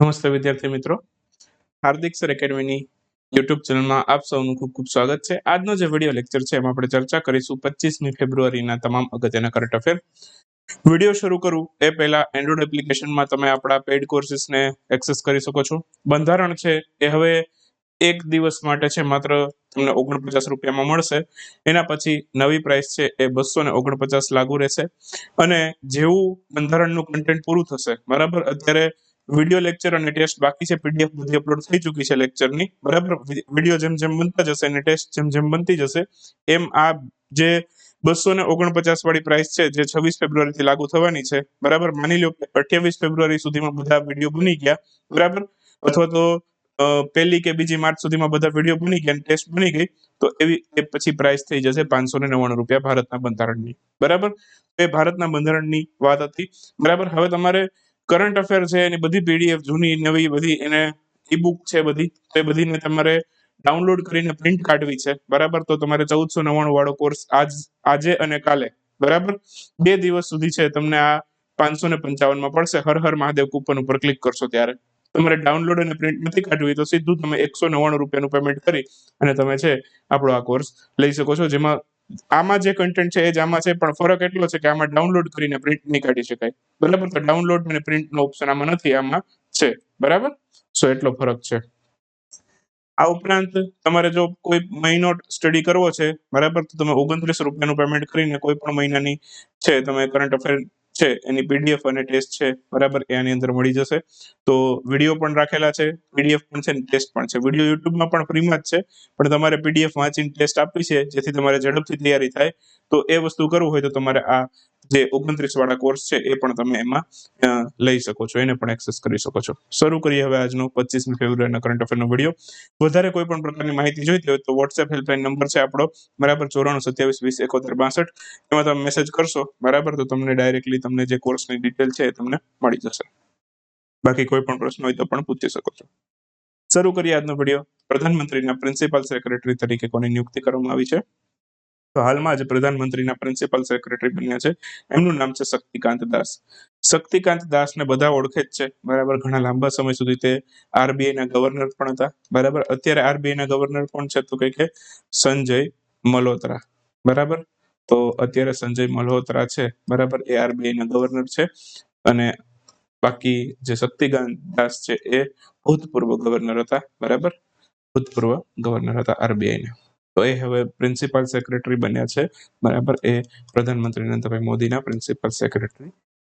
નમસ્તે વિદ્યાર્થી મિત્રો. હાર્દિક સર એકેડમીની યુટ્યુબ ચેનલમાં આપ સૌનું ખૂબ ખૂબ સ્વાગત છે. આજનો જે વીડિયો લેક્ચર છે એમાં આપણે ચર્ચા કરીશું પચીસમી ફેબ્રુઆરીના તમામ અગત્યના કરંટ અફેર. વીડિયો શરૂ કરું એ પહેલા એન્ડ્રોઇડ એપ્લિકેશનમાં તમે આપણા પેઇડ કોર્સીસને એક્સેસ કરી શકો છો. બંધારણ છે એ હવે એક દિવસ માટે છે, માત્ર તમને ઓગણપચાસ રૂપિયામાં મળશે. એના પછી નવી પ્રાઇસ છે એ બસો ને ઓગણપચાસ લાગુ રહેશે. અને જેવું બંધારણનું કન્ટેન્ટ પૂરું થશે, બરાબર? અત્યારે વીડિયો લેક્ચર અને ટેસ્ટ બાકી છે. પીડીએફ બધી અપલોડ થઈ ચૂકી છે લેક્ચરની બરાબર? વીડિયો જેમ જેમ બનતા જશે અને ટેસ્ટ જેમ જેમ બનતી જશે, એમ આ જે બસો ને ઓગણપચાસ વાળી પ્રાઇસ છે, જે છવ્વીસ ફેબ્રુઆરીથી લાગુ થવાની છે. બરાબર? માની લો કે અઠ્યાવીસ ફેબ્રુઆરી સુધીમાં બધા વીડિયો બની ગયા. બરાબર? અથવા તો પહેલી કે બીજી માર્ચ સુધીમાં બધા વીડિયો બની ગયા ટેસ્ટ બની ગઈ, તો એવી એ પછી પ્રાઇસ થઈ જશે પાંચસો ને નવ્વાણું રૂપિયા ભારતના બંધારણની. બરાબર? એ ભારતના બંધારણની વાત હતી. બરાબર? હવે તમારે કરંટ અફેર છે એની બધી પીડીએફ જૂની, નવી, બધી એને ઈ બુક છે બધી, તો એ બધીને તમારે ડાઉનલોડ કરીને પ્રિન્ટ કાઢવી છે. બરાબર? તો તમારે ચૌદસો નવ્વાણું વાળો કોર્સ આજ, આજે અને કાલે. બરાબર? બે દિવસ સુધી છે તમને આ પાંચસો ને પંચાવનમાં પડશે. હર હર મહાદેવ કૂપન ઉપર ક્લિક કરશો ત્યારે. તમારે ડાઉનલોડ અને પ્રિન્ટ નથી કાઢવી તો સીધું તમે એકસો નવ્વાણું રૂપિયાનું પેમેન્ટ કરી અને તમે છે આપણો આ કોર્સ લઈ શકો છો. જેમાં આમાં જે કન્ટેન્ટ છે એ જ આમાં છે, પણ ફરક એટલો છે કે આમાં ડાઉનલોડ કરીને પ્રિન્ટ નહીં કાઢી શકાય. બરાબર તો ડાઉનલોડ અને પ્રિન્ટનો ઓપ્શન આમાં નથી, આમાં છે. બરાબર? સો એટલો ફરક છે. આ ઉપરાંત તમારે જો કોઈ મહિનો સ્ટડી કરવો છે, બરાબર? તો તમે ઓગણત્રીસ રૂપિયાનું પેમેન્ટ કરીને કોઈ પણ મહિનાની છે, તમે કરંટ અફેર છે, એની પીડીએફ અને ટેસ્ટ છે, બરાબર? એ આની અંદર મળી જશે. તો વીડિયો પણ રાખેલા છે પીડીએફ પણ છે ટેસ્ટ પણ છે. વીડિયો યુટ્યુબમાં પણ ફ્રીમાં જ છે, પણ તમારે પીડીએફ વાંચીને ટેસ્ટ આપવી છે, જેથી તમારે ઝડપથી તૈયારી થાય. તો એ વસ્તુ કરવું હોય તો તમારે આ જે ઓગણત્રીસ વાળા કોર્સ છે, એ પણ તમે એમાં લઈ શકો છો, એને પણ એક્સેસ કરી શકો છો. શરૂ કરીએ હવે આજનો પચીસમી ફેબ્રુઆરીના કરંટ અફેરનો વીડિયો વધારે કોઈ પણ પ્રકારની માહિતી જોઈતી હોય તો વોટ્સએપ હેલ્પલાઇન નંબર છે આપણો, બરાબર ચોરાણું સત્યાવીસ વીસ એકોતેર બાસઠ. એમાં તમે મેસેજ કરશો, બરાબર, તો તમને ડાયરેક્ટલી તમને જે કોર્સની ડિટેલ છે એ તમને મળી જશે. બાકી કોઈ પણ પ્રશ્ન હોય તો પણ પૂછી શકો છો. શરૂ કરીએ આજનો વીડિયો પ્રધાનમંત્રીના પ્રિન્સિપાલ સેક્રેટરી તરીકે કોની નિયુક્તિ કરવામાં આવી છે? હાલમાં જ પ્રધાનમંત્રીના પ્રિન્સિપલ સેક્રેટરી બન્યા છે. એમનું નામ છે શક્તિકાંત દાસ. શક્તિકાંત દાસને બધા ઓળખે જ છે. બરાબર, ઘણા લાંબા સમય સુધી તે આરબીઆઈના ગવર્નર પણ હતા. બરાબર, અત્યારે આરબીઆઈના ગવર્નર કોણ છે તો કે સંજય મલોત્રા બરાબર? તો અત્યારે સંજય મલ્હોત્રા છે. બરાબર, એ આરબીઆઈ ના ગવર્નર છે. અને બાકી જે શક્તિકાંત દાસ છે, એ ભૂતપૂર્વ ગવર્નર હતા. બરાબર? ભૂતપૂર્વ ગવર્નર હતા આરબીઆઈ ના તો એ હવે પ્રિન્સિપાલ સેક્રેટરી બન્યા છે. બરાબર, એ પ્રધાનમંત્રી નરેન્દ્રભાઈ મોદીના પ્રિન્સિપલ સેક્રેટરી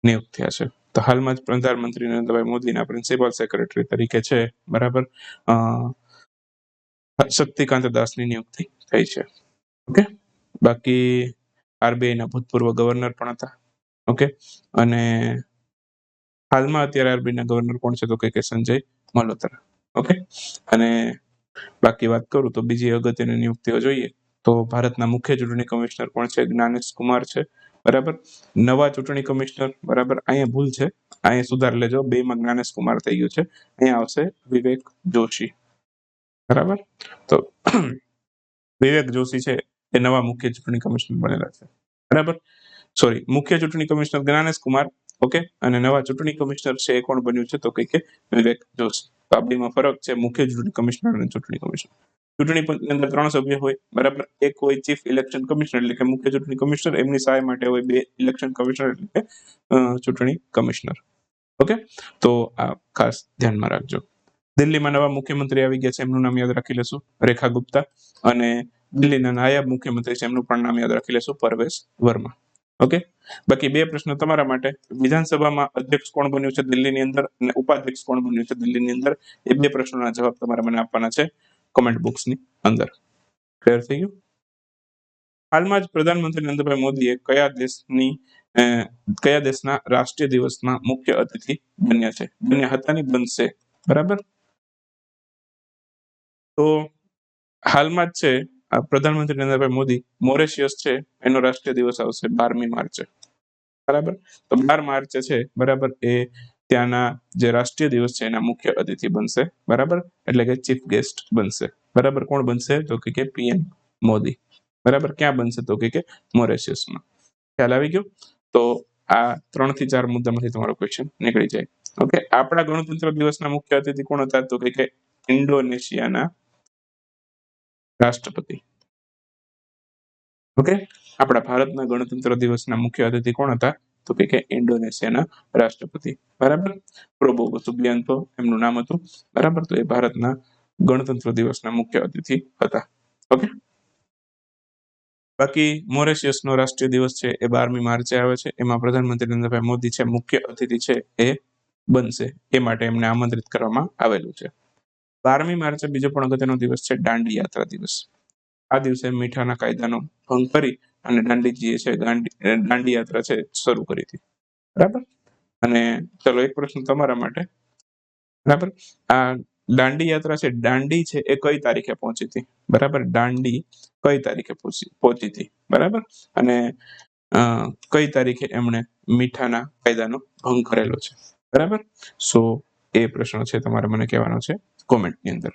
નિયુક્ત થયા છે. તો હાલમાં જ પ્રધાનમંત્રી નરેન્દ્રભાઈ મોદીના પ્રિન્સિપલ સેક્રેટરી તરીકે છે. બરાબર શક્તિકાંત દાસની નિયુક્તિ થઈ છે. ઓકે? બાકી આરબીઆઈના ભૂતપૂર્વ ગવર્નર પણ હતા. ઓકે? અને હાલમાં અત્યારે આરબીઆઈના ગવર્નર કોણ છે તો કે સંજય મલ્હોત્રા. ઓકે? અને બાકી વાત કરું તો બીજી અગત્યની નિયુક્તિઓ જોઈએ તો ભારતના મુખ્ય ચૂંટણી કમિશનર કોણ છે? જ્ઞાનેશ કુમાર છે. બરાબર? નવા ચૂંટણી કમિશનર, બરાબર? અહીંયા ભૂલ છે. અહીંયા સુધાર લેજો. બે માં જ્ઞાનેશ કુમાર થઈ ગયું છે. અહીંયા આવશે વિવેક જોશી. બરાબર? તો વિવેક જોશી છે એ નવા મુખ્ય ચૂંટણી કમિશનર બનેલા છે. બરાબર? સોરી મુખ્ય ચૂંટણી કમિશનર જ્ઞાનેશ કુમાર ઓકે? અને નવા ચૂંટણી કમિશનર છે એ કોણ બન્યું છે? તો કઈ કે વિવેક જોશી. તો આ બેમાં ફરક છે મુખ્ય ચૂંટણી કમિશનર અને ચૂંટણી કમિશનર. ચૂંટણી પંચની અંદર ત્રણ સભ્ય હોય. બરાબર? એક હોય ચીફ ઇલેક્શન કમિશનર એટલે કે મુખ્ય ચૂંટણી કમિશનર. એમની સહાય માટે હોય બે ઇલેક્શન કમિશનર એટલે કે ચૂંટણી કમિશનર. ઓકે? તો આ ખાસ ધ્યાનમાં રાખજો. દિલ્હીમાં નવા મુખ્યમંત્રી આવી ગયા છે. એમનું નામ યાદ રાખી લેશું. રેખા ગુપ્તા. અને દિલ્હીના નાયબ મુખ્યમંત્રી છે. એમનું પણ નામ યાદ રાખી લેશું. પરવેશ વર્મા. ઓકે? બાકી બે પ્રશ્ન તમારા માટે. વિધાનસભામાં અધ્યક્ષ કોણ બન્યું છે દિલ્હીની અંદર અને ઉપાધ્યક્ષ કોણ બન્યું છે દિલ્હીની અંદર? એ બે પ્રશ્નોના જવાબ તમારે મને આપવાના છે કોમેન્ટ બોક્સની અંદર. ક્લિયર થઈ ગયું? હાલમાં જ પ્રધાનમંત્રી નરેન્દ્રભાઈ મોદીએ કયા દેશની કયા દેશના રાષ્ટ્રીય દિવસમાં મુખ્ય અતિથિ બન્યા છે? બન્યા હતા ની બનશે. બરાબર? તો હાલમાં જ છે આ પ્રધાનમંત્રી નરેન્દ્રભાઈ મોદી મોરેશિયસ છે. એનો રાષ્ટ્રીય દિવસ આવશે બારમી માર્ચે. બરાબર? તો બાર માર્ચે છે, બરાબર? એ ત્યાંના જે રાષ્ટ્રીય દિવસ છે, એના મુખ્ય અતિથિ બનશે. બરાબર? એટલે કે ચીફ ગેસ્ટ બનશે. બરાબર? કોણ બનશે? તો કે પીએમ મોદી. બરાબર? ક્યાં બનશે? તો કે મોરેશિયસમાં. ખ્યાલ આવી ગયો? તો આ ત્રણથી ચાર મુદ્દામાંથી તમારો ક્વેશ્ચન નીકળી જાય. ઓકે આપણા ગણતંત્ર દિવસના મુખ્ય અતિથિ કોણ હતા? તો કે ઇન્ડોનેશિયાના રાષ્ટ્રપતિ. ઓકે આપણા ભારતના ગણતંત્ર દિવસના મુખ્ય અતિથિ કોણ હતા? તો કે ઇન્ડોનેશિયાના રાષ્ટ્રપતિ. બરાબર? પ્રોબોવો સુબિયાન્તો એમનું નામ હતું. બરાબર? તો એ ભારતના ગણતંત્ર દિવસના મુખ્ય અતિથિ હતા. ઓકે બાકી મોરેશિયસનો રાષ્ટ્રીય દિવસ છે, એ બારમી માર્ચે આવે છે. એમાં પ્રધાનમંત્રી નરેન્દ્રભાઈ મોદી છે, મુખ્ય અતિથિ છે, એ બનશે. એ માટે એમને આમંત્રિત કરવામાં આવેલું છે. બારમી માર્ચે બીજો પણ અગત્યનો દિવસ છે દાંડી યાત્રા દિવસ. આ દિવસે મીઠાના કાયદાનો ભંગ કરી અને દાંડીજીએ છે દાંડી યાત્રા છે શરૂ કરી હતી. બરાબર? અને ચલો એક પ્રશ્ન તમારા માટે. બરાબર? આ દાંડી યાત્રા છે, દાંડી છે એ કઈ તારીખે પહોંચી હતી? બરાબર? દાંડી કઈ તારીખે પહોંચી હતી? બરાબર? અને કઈ તારીખે એમણે મીઠાના કાયદાનો ભંગ કરેલો છે? બરાબર? સો એ પ્રશ્ન છે તમારે મને કહેવાનો છે. કોમેન્ટની અંદર.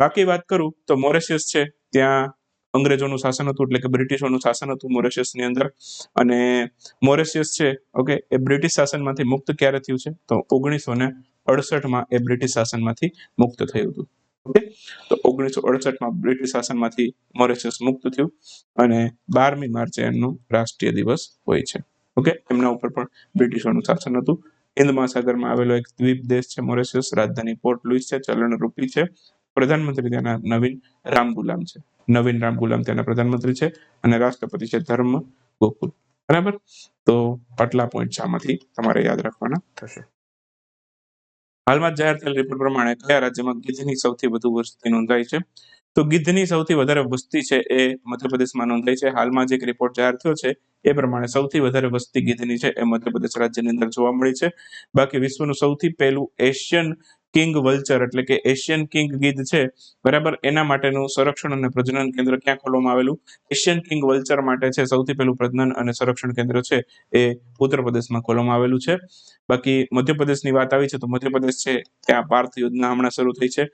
બાકી વાત કરું તો મોરેશિયસ છે, ત્યાં અંગ્રેજોનું શાસન હતું એટલે કે બ્રિટિશોનું શાસન હતું મોરેશિયસની અંદર. અને મોરેશિયસ છે ઓકે એ બ્રિટિશ શાસનમાંથી મુક્ત ક્યારે થયું છે? તો ઓગણીસો ને અડસઠમાં એ બ્રિટિશ શાસનમાંથી મુક્ત થયું હતું. ઓકે તો ઓગણીસો અડસઠમાં બ્રિટિશ શાસનમાંથી મોરેશિયસ મુક્ત થયું અને બારમી માર્ચે એમનો રાષ્ટ્રીય દિવસ હોય છે. ઓકે એમના ઉપર પણ બ્રિટિશોનું શાસન હતું. હિન્દ મહાસાગરમાં આવેલો એક દ્વીપ દેશ છે, મોરેશિયસ રાજધાની પોર્ટ લુઇસ છે ચલણ રૂપી છે. પ્રધાનમંત્રી તેના નવીન રામ ગુલામ છે. નવીન રામ ગુલામ તેના પ્રધાનમંત્રી છે અને રાષ્ટ્રપતિ છે ધર્મ ગોકુલ. બરાબર? તો આટલા પોઈન્ટ આમાંથી તમારે યાદ રાખવાના થશે. હાલમાં જાહેર થયેલ રિપોર્ટ પ્રમાણે કયા રાજ્યમાં ગીધની સૌથી વધુ વસ્તી નોંધાઈ છે? તો ગીધની સૌથી વધારે વસ્તી છે એ મધ્યપ્રદેશમાં નોંધાઈ છે. હાલમાં જે રિપોર્ટ જાહેર થયો છે, એ પ્રમાણે સૌથી વધારે વસ્તી ગીધની છે એ મધ્યપ્રદેશ રાજ્યની અંદર જોવા મળી છે. બાકી વિશ્વનું સૌથી પહેલું એશિયન કિંગ વલ્ચર એટલે કે એશિયન કિંગ ગીધ છે, બરાબર? એના માટેનું સંરક્ષણ અને પ્રજનન કેન્દ્ર ક્યાં ખોલવામાં આવેલું? એશિયન કિંગ વલ્ચર માટે છે સૌથી પહેલું પ્રજનન અને સંરક્ષણ કેન્દ્ર છે એ ઉત્તર પ્રદેશમાં ખોલવામાં આવેલું છે. બાકી મધ્યપ્રદેશની વાત આવી છે તો મધ્યપ્રદેશ છે ત્યાં પાર્થ યોજના હમણાં શરૂ થઈ છે.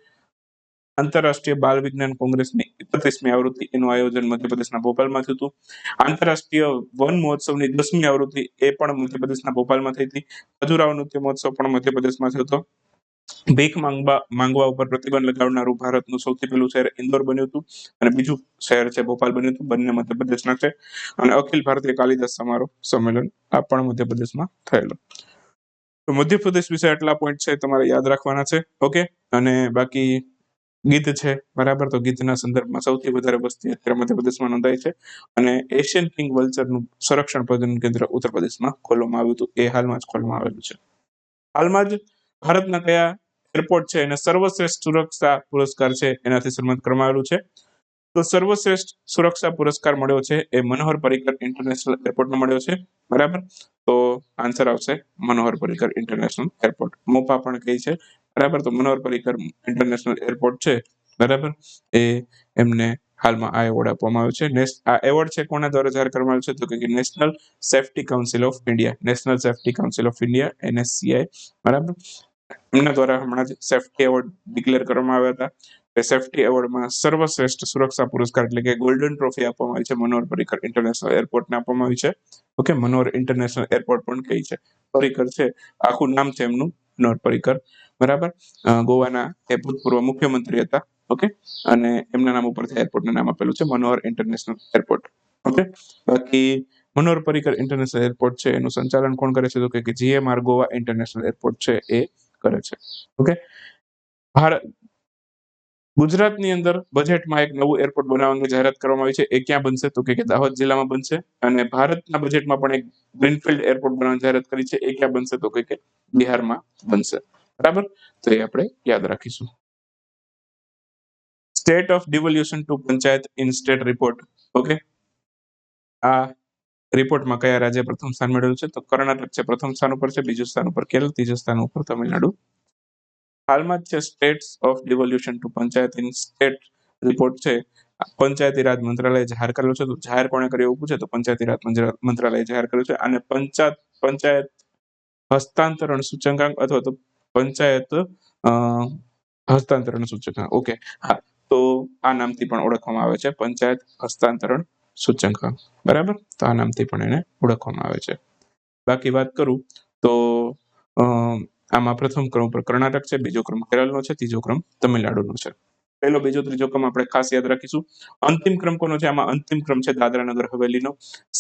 આંતરરાષ્ટ્રીય બાલ વિજ્ઞાન કોંગ્રેસની એકત્રીસમી આવૃત્તિ એનું આયોજન મધ્યપ્રદેશના ભોપાલમાં થયું હતું. આંતરરાષ્ટ્રીય વન મહોત્સવની દસમી આવૃત્તિ એ પણ મધ્યપ્રદેશના ભોપાલમાં થઈ હતી. ખજુરાવ નૃત્ય મહોત્સવ પણ મધ્યપ્રદેશમાં થયો હતો. ભીખ માંગવા માંગવા ઉપર પ્રતિબંધ લગાવનારું ભારતનું સૌથી પહેલું શહેર ઇન્દોર બન્યું હતું અને બીજું શહેર છે ભોપાલ બન્યું હતું. બંને મધ્યપ્રદેશના છે. અને અખિલ ભારતીય કાલિદાસ સમારોહ સંમેલન આ પણ મધ્યપ્રદેશમાં થયેલો. તો મધ્યપ્રદેશ વિશે આટલા પોઈન્ટ છે તમારે યાદ રાખવાના છે. ઓકે અને બાકી ગીધ છે, બરાબર? તો ગીધના સંદર્ભમાં સૌથી વધારે વસ્તી અત્યારે મધ્યપ્રદેશમાં નોંધાઈ છે અને એશિયન કિંગ વલ્ચરનું સંરક્ષણ પ્રજનન કેન્દ્ર ઉત્તર પ્રદેશમાં ખોલવામાં આવ્યું હતું. એ હાલમાં જ ખોલવામાં આવેલું છે. હાલમાં જ ભારતના કયા એરપોર્ટ છે? એને સર્વશ્રેષ્ઠ સુરક્ષા પુરસ્કાર છે, એનાથી સન્માનિત કરવામાં આવેલું છે. તો સર્વશ્રેષ્ઠ સુરક્ષા પુરસ્કાર મળ્યો છે એ મનોહર પરિકર ઇન્ટરનેશનલ એરપોર્ટને મળ્યો છે, બરાબર? તો આન્સર આવશે મનોહર પરિકર ઇન્ટરનેશનલ એરપોર્ટ મોપા પણ કહી છે બરાબર? તો મનોહર પરીકર ઇન્ટરનેશનલ એરપોર્ટ છે, બરાબર? એ એમને હાલમાં આ એવોર્ડ આપવામાં આવ્યો છે. આ એવોર્ડ છે કોના દ્વારા જાહેર કરવામાં આવ્યો છે? તો કે national safety council of India national safety council of India NSCI બરાબર? એમના દ્વારા હમણાં જ સેફ્ટી એવોર્ડ ડિક્લેર કરવામાં આવ્યા હતા. સેફ્ટી એવોર્ડમાં સર્વશ્રેષ્ઠ સુરક્ષા પુરસ્કાર એટલે કે ગોલ્ડન ટ્રોફી આપવામાં આવી છે. મનોહર પરિકર ઇન્ટરનેશનલ એરપોર્ટને આપવામાં આવી છે. ઓકે, મનોહર ઇન્ટરનેશનલ એરપોર્ટ પણ કહી છે? પરિકર છે. આખું નામ છે એમનું મનોહર પરીકર બરાબર? ગોવાના એ ભૂતપૂર્વ મુખ્યમંત્રી હતા, ઓકે? અને એમના નામ ઉપરથી એરપોર્ટનું નામ આપેલું છે, મનોહર ઇન્ટરનેશનલ એરપોર્ટ ઓકે? બાકી મનોહર પરીકર ઇન્ટરનેશનલ એરપોર્ટ છે, એનું સંચાલન કોણ કરે છે? તો કે જીએમઆર ગોવા ઇન્ટરનેશનલ એરપોર્ટ છે, એ કરે છે, ઓકે? ભારત, ગુજરાતની અંદર બજેટમાં એક નવું એરપોર્ટ બનાવવાની જાહેરાત કરવામાં આવી છે, એ ક્યાં બનશે? તો કે દાહોદ જિલ્લામાં બનશે, અને ભારતના બજેટમાં પણ એક ગ્રીનફિલ્ડ એરપોર્ટ બનાવવાની જાહેરાત કરી છે, એ ક્યાં બનશે? તો કે બિહારમાં બનશે. બરાબર? તો એ આપણે યાદ રાખીશું. State of devolution to panchayat in state report okay આ રિપોર્ટમાં કયા રાજ્ય પ્રથમ સ્થાન મેળવ્યું છે? તો કર્ણાટક છે પ્રથમ સ્થાન ઉપર છે, બીજું સ્થાન ઉપર કેરળ, ત્રીજું સ્થાન ઉપર તમિલનાડુ. હાલમાં જ states of devolution to panchayat in state report છે. પંચાયતી રાજ મંત્રાલયે જાહેર કર્યો છે. તો જાહેર કોણે કર્યું એવું છે તો પંચાયતી રાજ મંત્ર- મંત્રાલયે જાહેર કર્યું છે. અને પંચાયત પંચાયત હસ્તાંતરણ સૂચકાંક અથવા તો પંચાયત હસ્તાંતરણ સૂચકાંક ઓકે. હા, તો આ નામથી પણ ઓળખવામાં આવે છે. પંચાયત હસ્તાંતરણ સૂચકાંક બરાબર? તો આ નામથી પણ એને ઓળખવામાં આવે છે. બાકી વાત કરું, તો આમાં પ્રથમ ક્રમ પર કર્ણાટક છે, બીજો ક્રમ કેરળનો છે, ત્રીજો ક્રમ તમિલનાડુનો છે. પહેલો, બીજો, ત્રીજો ક્રમ આપણે ખાસ યાદ રાખીશું. અંતિમ ક્રમ કોનો છે? આમાં અંતિમ ક્રમ છે દાદરા નગર હવેલીનો.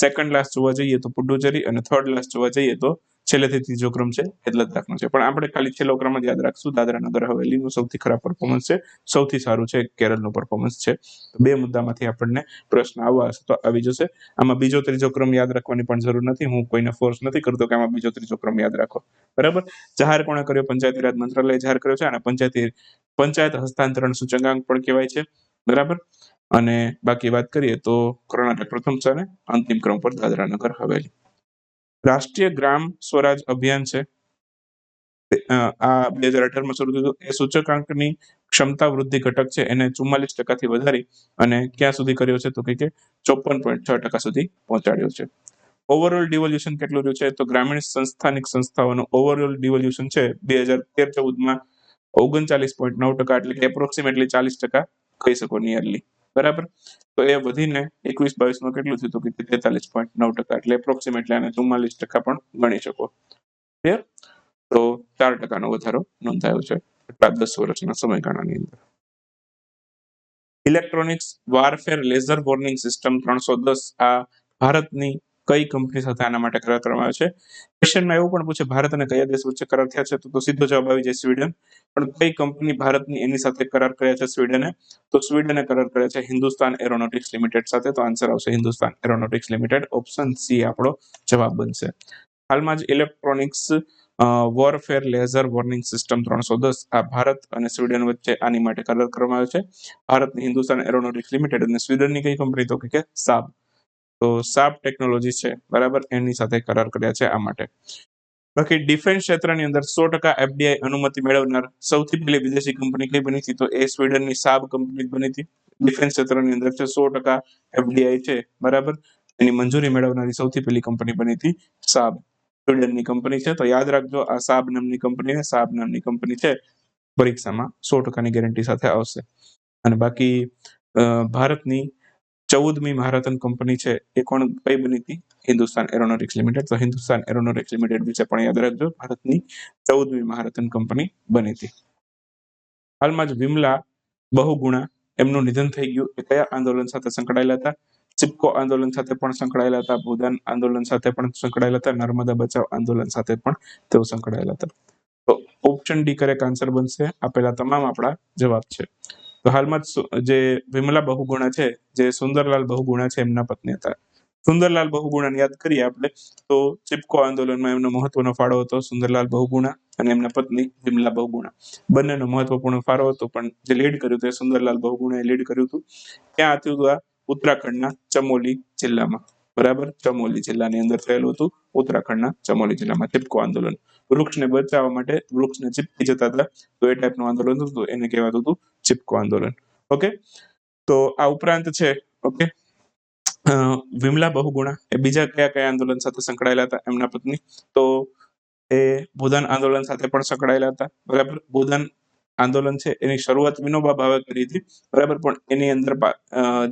સેકન્ડ લાસ્ટ જોવા જઈએ તો પુડુચેરી અને થર્ડ લાસ્ટ જોવા જઈએ તો છેલ્લેથી ત્રીજો ક્રમ છે એ લદ્દાખનો છે. પણ આપણે ખાલી છેલ્લો ક્રમ જ યાદ રાખશું. દાદરા નગર હવેલીનું સૌથી ખરાબ પરફોર્મન્સ છે, સૌથી સારું છે, કેરળનું પરફોર્મન્સ છે. બે મુદ્દામાંથી આપણને પ્રશ્ન આવવા હશે, તો આવી જશે. આમાં બીજો ત્રીજો ક્રમ યાદ રાખવાની પણ જરૂર નથી, હું કોઈને ફોર્સ નથી કરતો કે આમાં બીજો ત્રીજો ક્રમ યાદ રાખો. બરાબર? જાહેર કોણે કર્યો? પંચાયતી રાજ મંત્રાલય જાહેર કર્યો છે, અને પંચાયતી, પંચાયત હસ્તાંતરણ સૂચકાંક પણ કહેવાય છે. બરાબર? અને બાકી વાત કરીએ તો કર્ણાટક પ્રથમ છે અને અંતિમ ક્રમ પર દાદરા નગર હવેલી. રાષ્ટ્રીય ગ્રામ સ્વરાજ અભિયાન છે. આ બે હજાર અઢારમાં શરૂ થયું એ સૂચકાંકની ક્ષમતા વૃદ્ધિ ઘટક છે. એને ચુમ્માલીસ ટકાથી વધારી અને ક્યાં સુધી કર્યો છે તો કે ચોપન પોઈન્ટ છ ટકા સુધી પહોંચાડ્યો છે. ઓવરઓલ ડિવોલ્યુશન કેટલું રહ્યું છે? તો ગ્રામીણ સંસ્થાનિક સંસ્થાઓનું ઓવરઓલ ડિવોલ્યુશન છે બે હજાર તેર ચૌદમાં ઓગણચાલીસ પોઈન્ટ નવ ટકા એટલે કે એપ્રોક્સિમેટલી ચાલીસ ટકા કહી શકો નિયરલી બરાબર? તો એ વધીને એકવીસ બાવીસમાં કેટલું થયું હતું કે તેતાલીસ પોઈન્ટ નવ ટકા એટલે એપ્રોક્સિમેટલી આને ચુમ્માલીસ ટકા પણ ગણી શકો. ક્લિયર તો ચાર ટકાનો વધારો નોંધાયો છે એટલા દસ વર્ષના સમયગાળાની અંદર. Electronics warfare laser warning system ત્રણસો દસ આ ભારતની કઈ કંપની સાથે આના માટે કરાર કરવામાં આવ્યો છે? ક્વેશ્ચનમાં એવું પણ પૂછે, ભારત અને કયા દેશ વચ્ચે કરાર થયા છે? તો સીધો જવાબ આવી જાય સ્વીડન. પણ કઈ કંપની ભારતની એની સાથે કરાર કર્યા છે સ્વીડને? તો સ્વીડને કરાર કર્યા છે હિન્દુસ્તાન એરોનોટિક્સ લિમિટેડ સાથે. તો આન્સર આવશે Hindustan aeronautics limited option C આપણો જવાબ બનશે. હાલમાં જ electronics warfare laser warning system ત્રણસો દસ આ ભારત અને સ્વીડન વચ્ચે આની માટે કરાર કરવામાં આવ્યો છે. ભારતની હિન્દુસ્તાન એરોનોટિક્સ લિમિટેડ અને સ્વીડનની કઈ કંપની તો કે સાબ. તો સાપ ટેકનોલોજી છે, બરાબર? એની સાથે કરાર કર્યા છે આ માટે. બાકી ડિફેન્સ ક્ષેત્રની અંદર સો ટકા એફડીઆઈ અનુમતિ મેળવનાર સૌથી પહેલી વિદેશી કંપની કઈ બની હતી? તો એ સ્વીડનની સાબ કંપની બની હતી. ડિફેન્સ ક્ષેત્રની અંદર છે સો ટકા એફડીઆઈ છે, બરાબર? એની મંજૂરી મેળવનારી સૌથી પહેલી કંપની બની હતી સાબ. સ્વીડનની કંપની છે, તો યાદ રાખજો, આ સાબ નામની કંપની સાબ નામની કંપની છે. પરીક્ષામાં સો ટકાની ગેરંટી સાથે આવશે. અને બાકી ભારતની ચૌદમી મહારતન કંપની છે, એ કોણ કઈ બની હતી? Hindustan aeronautics limited. તો હિન્દુસ્તાન એરોનોટિક્સ લિમિટેડ વિશે પણ યાદ રાખજો. ભારતની ચૌદમી મહારતન કંપની બની હતી. હાલમાં જ વિમલા બહુગુણા એમનું નિધન થઈ ગયું. એ કયા આંદોલન સાથે સંકળાયેલા હતા? ચિપકો આંદોલન સાથે પણ સંકળાયેલા હતા. ભૂદાન આંદોલન સાથે પણ સંકળાયેલા હતા. નર્મદા બચાવ આંદોલન સાથે પણ તેઓ સંકળાયેલા હતા. તો ઓપ્શન ડી કરેક્ટ આન્સર બનશે? આપેલા તમામ આપણા જવાબ છે. તો હાલમાં જે વિમલા બહુગુણા છે, જે સુંદરલાલ બહુગુણા છે એમના પત્ની હતા. સુંદરલાલ બહુગુણાને યાદ કરીએ આપણે, તો ચિપકો આંદોલનમાં એમનો મહત્વનો ફાળો હતો સુંદરલાલ બહુગુણા અને એમના પત્ની વિમલા બહુગુણા. બંનેનો મહત્વપૂર્ણ ફાળો હતો, પણ જે લીડ કર્યું હતું એ સુંદરલાલ બહુગુણાએ લીડ કર્યું હતું. ક્યાં હતું હતું આ ઉત્તરાખંડના ચમોલી જિલ્લામાં. બરાબર? ચમોલી જિલ્લાની અંદર થયેલું હતું ઉત્તરાખંડના ચમોલી જિલ્લામાં ચિપકો આંદોલન. વૃક્ષને બચાવવા માટે વૃક્ષને ચીપકી જતા હતા. તો એ ટાઈપનું આંદોલન હતું, એને કહેવાતું હતું ચિપકો આંદોલન ઓકે? તો આ ઉપરાંત છે, ઓકે? વિમલા બહુગુણા, એ બીજા કયા કયા આંદોલન સાથે સંકળાયેલા હતા એમના પત્ની? તો એ ભૂદાન આંદોલન સાથે પણ સંકળાયેલા હતા, બરાબર? ભૂદાન આંદોલન છે, એની શરૂઆત વિનોબા ભાવે કરી હતી, બરાબર? પણ એની અંદર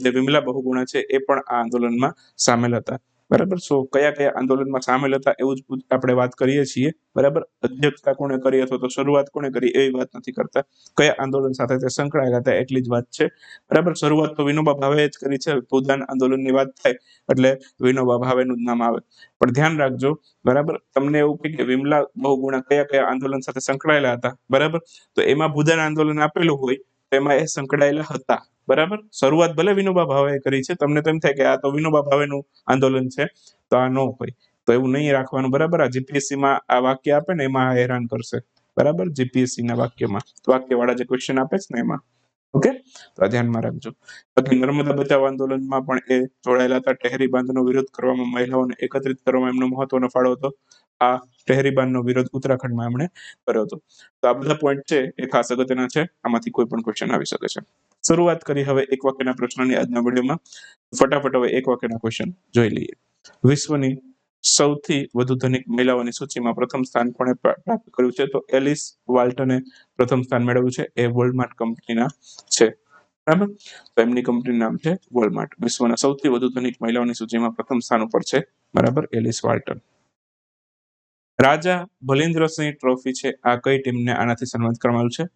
જે વિમલા બહુગુણા છે, એ પણ આ આંદોલનમાં સામેલ હતા. બરાબર? સો કયા કયા આંદોલનમાં સામેલ હતા એવું જ આપણે વાત કરીએ છીએ, બરાબર? અધ્યક્ષતા કોણે કરી અથવા તો શરૂઆત કોણે કરી એવી વાત નથી કરતા. કયા આંદોલન સાથે તે સંકળાયેલા હતા એટલી જ વાત છે. બરાબર? શરૂઆત તો વિનોબા ભાવે જ કરી છે. ભૂદાન આંદોલનની વાત થાય એટલે વિનોબા ભાવેનું જ નામ આવે. પણ ધ્યાન રાખજો, બરાબર? તમને એવું કે વિમલા બહુગુણા કયા કયા આંદોલન સાથે સંકળાયેલા હતા, બરાબર? તો એમાં ભૂદાન આંદોલન આપેલું હોય તો એમાં એ સંકળાયેલા હતા. બરાબર? શરૂઆત ભલે વિનોબા ભાવે કરી છે, તમને એમ થાય કે આ તો વિનોબા ભાવેનું આંદોલન છે, તો આ ન હોય. તો એવું નહીં રાખવાનું, બરાબર? આ જીપીએસસી માં આ વાક્ય આપે ને એમાં હેરાન કરશે. બરાબર? જીપીએસસી ના વાક્યમાં. વાક્ય વાળા જે ક્વેશ્ચન આપે છે ને એમાં. ઓકે? તો આ ધ્યાનમાં રાખજો. બાકી નર્મદા બચાવ આંદોલનમાં પણ એ જોડાયેલા હતા. ટેહરી બાંધનો વિરોધ કરવામાં મહિલાઓને એકત્રિત કરવામાં એમનો મહત્વનો ફાળો હતો. આ ટેહરી વિરોધ ઉત્તરાખંડમાં એમણે કર્યો હતો. તો આ બધા પોઈન્ટ છે, એ ખાસ અગત્યના છે. આમાંથી કોઈ પણ ક્વેશ્ચન આવી શકે છે. શરૂઆત કરી હવે એક વાક્યના પ્રશ્નની આજના વિડીયોમાં. ફટાફટ હવે એક વાક્યના ક્વેશ્ચન જોઈ લઈએ. વિશ્વની સૌથી વધુ ધનિક મહિલાઓની સૂચિમાં પ્રથમ સ્થાન કોણે પ્રાપ્ત કર્યું છે? તો એલિસ વાલ્ટને પ્રથમ સ્થાન મેળવ્યું છે. એ વોલમાર્ટ કંપનીના છે. બરાબર? તો એમની કંપનીનું નામ છે વોલમાર્ટ. વિશ્વના સૌથી વધુ ધનિક મહિલાઓની સૂચિમાં પ્રથમ સ્થાન ઉપર છે. બરાબર? એલિસ વાલ્ટન. રાજા ભલિન્દ્રસિંહ ટ્રોફી છે. આ કઈ ટીમને આનાથી સન્માનિત કરવામાં આવ્યું છે?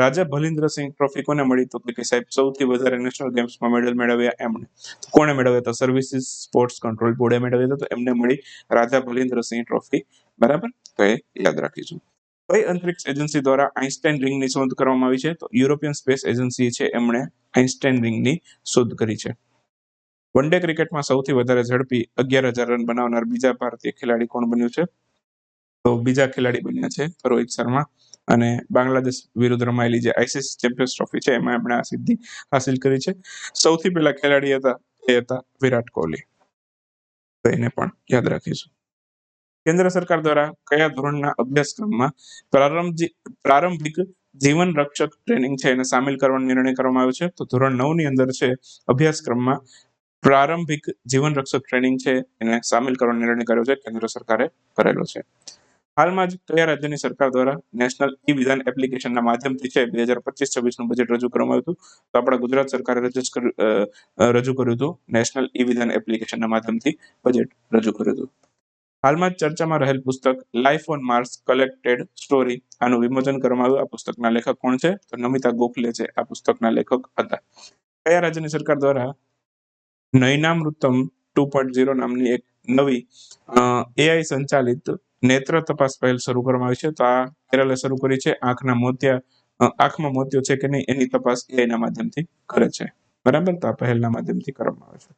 રાજા ભલિન્દ્રસિંહ ટ્રોફી કોને મળી? તો કે સાહેબ, સૌથી વધારે નેશનલ ગેમ્સમાં મેડલ મેળવ્યા એમણે. કોણે મેળવ્યા? તો સર્વિસીસ સ્પોર્ટ્સ કંટ્રોલ બોર્ડે મેળવ્યા હતા. તો એમને મળી રાજા ભલિન્દ્રસિંહ ટ્રોફી બરાબર? તો એ યાદ રાખીશું. કઈ અંતરિક્ષ એજન્સી દ્વારા આઇન્સ્ટાઇન રિંગની શોધ કરવામાં આવી છે? તો યુરોપિયન સ્પેસ એજન્સી છે એમણે આઇન્સ્ટાઇન રિંગની શોધ કરી છે. વન ડે ક્રિકેટમાં સૌથી વધારે ઝડપી અગિયાર હજાર રન બનાવનાર બીજા ભારતીય ખેલાડી કોણ બન્યું છે? તો બીજા ખેલાડી બન્યા છે રોહિત શર્મા અને બાંગ્લાદેશ વિરુદ્ધ રમાયેલી જે આઈસીસી ચેમ્પિયન્સ ટ્રોફી છે, એમાં એમણે આ સિદ્ધિ હાસિલ કરી છે. સૌથી પહેલા ખેલાડી હતા, એ હતા વિરાટ કોહલી. તો એને પણ યાદ રાખીશું. કેન્દ્ર સરકાર દ્વારા કયા ધોરણના અભ્યાસક્રમમાં પ્રારંભ પ્રારંભિક જીવન રક્ષક ટ્રેનિંગ છે એને સામેલ કરવાનો નિર્ણય કરવામાં આવ્યો છે? તો ધોરણ નવની અંદર છે અભ્યાસક્રમમાં પ્રારંભિક જીવન રક્ષક ટ્રેનિંગ છે એને સામેલ કરવાનો નિર્ણય કર્યો છે, કેન્દ્ર સરકારે કરેલો છે. હાલમાં જ કયા રાજ્યની સરકાર દ્વારા નેશનલ ઈ વિધાન એપ્લિકેશનના માધ્યમથી છે? બે હજાર પચીસ, છવ્વીસનું બજેટ રજૂ કરવામાં આવ્યું હતું. તો આપણા ગુજરાત સરકારે રજૂ કર્યું હતું નેશનલ ઈ વિધાન એપ્લિકેશનના માધ્યમથી બજેટ રજૂ કર્યું હતું. હાલમાં જ ચર્ચામાં રહેલ પુસ્તક life on Mars collected story આનું વિમોચન કરવામાં આવ્યું. આ પુસ્તકના લેખક કોણ છે? તો નમિતા ગોખલે છે. આ પુસ્તકના લેખક હતા. કયા રાજ્યની સરકાર દ્વારા નૈનામૃતમ ટુ પોઈન્ટ ઝીરો નામની એક નવી એઆઈ સંચાલિત નેત્ર તપાસ પહેલ શરૂ કરવામાં આવી છે. તો આ કેરલે શરૂ કરી છે. આંખના મોતિયા આંખમાં મોતિયો છે કે નહીં, એની તપાસ એના માધ્યમથી કરે છે. બરાબર? તો આ પહેલના માધ્યમથી કરવામાં આવે છે.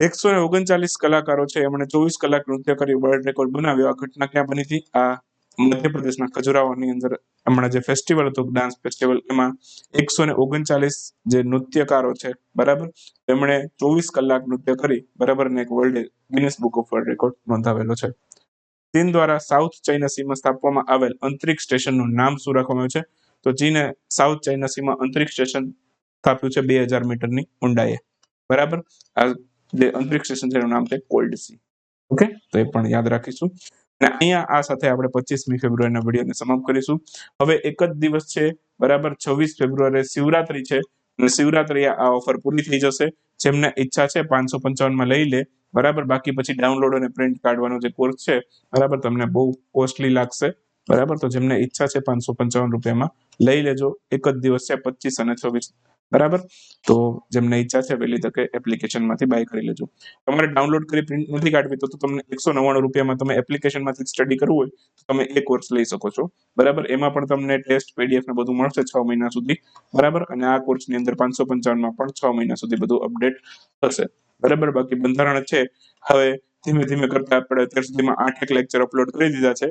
એકસો ઓગણચાલીસ કલાકારો છે. એમણે ચોવીસ કલાક નૃત્ય કરી વર્લ્ડ રેકોર્ડ બનાવ્યો. આ ઘટના ક્યાં બની હતી? આ મધ્યપ્રદેશના ખજુરાહોની અંદર હમણાં જે ફેસ્ટિવલ હતું ડાન્સ ફેસ્ટિવલ એમાં એકસો ને ઓગણચાલીસ જે નૃત્યકારો છે, બરાબર? એમણે ચોવીસ કલાક નૃત્ય કરી, બરાબર? ને એક world Guinness book of world record નોંધાવેલો છે. ચીન દ્વારા સાઉથ ચાઇના સીમાં સ્થાપવામાં આવેલ અંતરિક્ષ સ્ટેશનનું નામ શું રાખવામાં આવ્યું છે? તો ચીને સાઉથ ચાઇના સીમાં અંતરિક્ષ સ્ટેશન સ્થાપ્યું છે બે હજાર મીટરની ઊંડાઈએ. બરાબર? આ જે અંતરિક્ષ સ્ટેશન છે, એનું નામ છે કોલ્ડ સી. ઓકે? તો એ પણ યાદ રાખીશું. અને અહીંયા આ સાથે આપણે પચીસમી ફેબ્રુઆરીના વિડીયોને સમાપ્ત કરીશું. હવે એક જ દિવસ છે, બરાબર? છવ્વીસ ફેબ્રુઆરી શિવરાત્રી છે. અને શિવરાત્રી આ ઓફર પૂરી થઈ જશે. જેમને ઈચ્છા છે પાંચસો પંચાવનમાં લઈ લે. બરાબર? બાકી પછી ડાઉનલોડ અને પ્રિન્ટ કાઢવાનો જે કોર્સ છે, બરાબર? તમને બહુ કોસ્ટલી લાગશે. બરાબર? તો જેમને ઈચ્છા છે પાંચસો પંચાવન રૂપિયામાં લઈ લેજો. એક જ દિવસ છે પચીસ અને છવ્વીસ. બરાબર? તો જેમને ઈચ્છા છે વહેલી તકે એપ્લિકેશનમાંથી બાય કરી લેજો. તમારે ડાઉનલોડ કરી પ્રિન્ટ નથી કાઢવી તો તમને એકસો નવ્વાણું રૂપિયામાં તમે એપ્લિકેશનમાંથી સ્ટડી કરવું હોય તો તમે એ કોર્સ લઈ શકો છો. બરાબર? એમાં પણ તમને ટેસ્ટ પીડીએફ ને બધું મળશે છ મહિના સુધી. બરાબર? અને આ કોર્સની અંદર પાંચસો પંચાવનમાં પણ છ મહિના સુધી બધું અપડેટ થશે. બરાબર? બાકી બંધારણ છે. હવે ધીમે ધીમે કરતા આપણે અત્યાર સુધીમાં આઠ એક લેક્ચર અપલોડ કરી દીધા છે.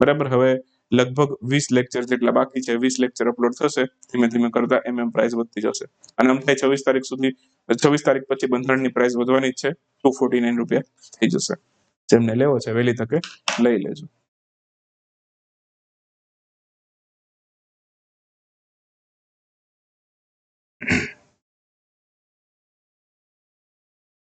બરાબર? હવે લગભગ વીસ લેક્ચર જેટલા બાકી છે, વીસ લેક્ચર અપલોડ થશે, ધીમે ધીમે કરતા એમ એમ પ્રાઇસ વધતી જશે. અને અમને છવ્વીસ તારીખ સુધી, છવ્વીસ તારીખ પછી બંધારણની પ્રાઇસ વધવાની જ છે ટુ ફોર્ટી નાઇન રૂપિયા થઈ જશે. જેમને લેવો છે, વહેલી તકે લઈ લેજો.